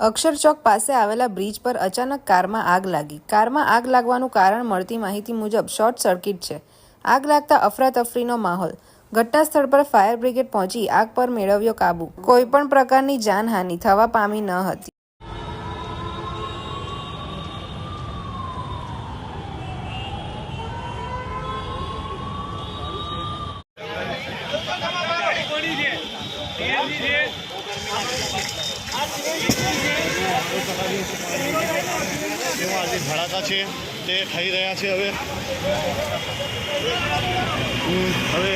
અક્ષર ચોક પાસે આવેલા બ્રિજ પર અચાનક કારમાં આગ લાગી. કારમાં આગ લાગવાનું કારણ મળતી માહિતી મુજબ શોર્ટ સર્કિટ છે. આગ લાગતા અફરાતફરીનો માહોલ. ઘટના સ્થળ પર ફાયર બ્રિગેડ પહોંચી આગ પર મેળવ્યો કાબુ. કોઈ પણ પ્રકારની જાનહાનિ થવા પામી ન હતી. જેમાં આજે ધડાકા છે તે થઈ રહ્યા છે હવે. હવે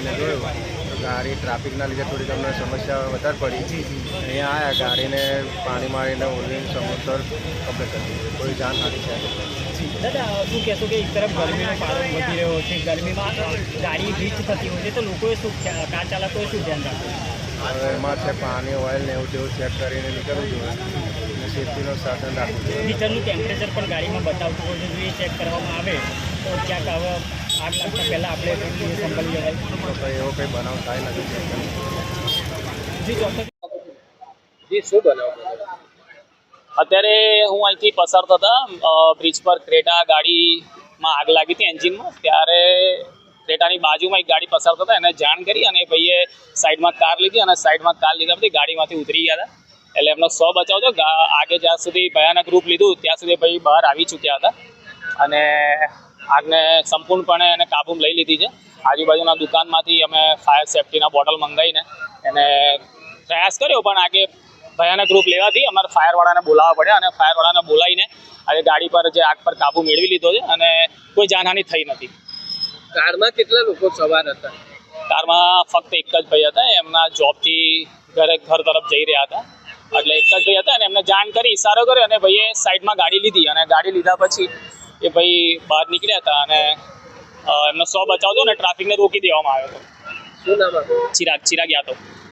આવીને જોયું તો ગાડી ટ્રાફિકના લીધે થોડીક અમને સમસ્યા વધારે પડી. અહીંયા આવ્યા ગાડીને પાણી મારીને ઓલવીને સમોસર કમ્પ્લીટ કરી દીધી. કોઈ જાનહાનિ છે? દાદા શું કહેશો કે એક તરફ ગરમીનો પારો વધી રહ્યો છે ગરમીમાં ગાડી વીજ થતી હોય છે તો લોકોએ શું કાર ચાલકોએ શું ધ્યાન રાખવું? હવે એમાં છે પાણી ઓઇલ ને એવું તેવું ચેક કરીને નીકળવું જોઈએ. અને સેફટીનું સાધન રાખવું જોઈએ. મીટરનું ટેમ્પરેચર પણ ગાડીમાં બતાવતું હોય છે જો એ ચેક કરવામાં આવે તો ક્યાંક હવે આગ લાખ પહેલાં આપણે સંભાળી લેવાય. એવો કંઈ બનાવ થાય નથી જી બનાવ અત્યારે હું અહીંથી પસાર થતા બ્રિજ પર ક્રેટા ગાડીમાં આગ લાગી હતી એન્જિનમાં. ત્યારે ક્રેટાની બાજુમાં એક ગાડી પસાર થતા એને જાણ કરી અને ભાઈએ સાઈડમાં કાર લીધી અને સાઈડમાં કાર લીધા પછી ગાડીમાંથી ઉતરી ગયા હતા. એટલે એમનો સો બચાવ હતો આગે જ્યાં સુધી ભયાનક રૂપ લીધું ત્યાં સુધી ભાઈ બહાર આવી ચૂક્યા હતા. અને આગને સંપૂર્ણપણે એને કાબૂમાં લઈ લીધી છે. આજુબાજુના દુકાનમાંથી અમે ફાયર સેફટીના બોટલ મંગાવીને એને પ્રયાસ કર્યો પણ આગે ભયાનક રૂપ લેવાથી અમારે ફાયરવાળાને બોલાવવા પડ્યા અને ફાયરવાળાને બોલાવીને આજે ગાડી પર જે આગ પર કાબૂ મેળવી લીધો છે અને કોઈ જાનહાની થઈ નથી. કારમાં કેટલા લોકો સવાર હતા? કારમાં ફક્ત એક જ ભાઈ હતા એમના જોબથી ઘરે ઘર તરફ જઈ રહ્યા હતા. એટલે એક જ ભાઈ હતા અને એમને જાણ કરી ઇશારો કર્યો અને ભાઈએ સાઈડમાં ગાડી લીધી અને ગાડી લીધા પછી એ ભાઈ બહાર નીકળ્યા હતા અને એમનો સો બચાવતો ને ટ્રાફિકને રોકી દેવામાં આવ્યો હતો. શું નામ ચિરાગ ચિરાગ યાદવ.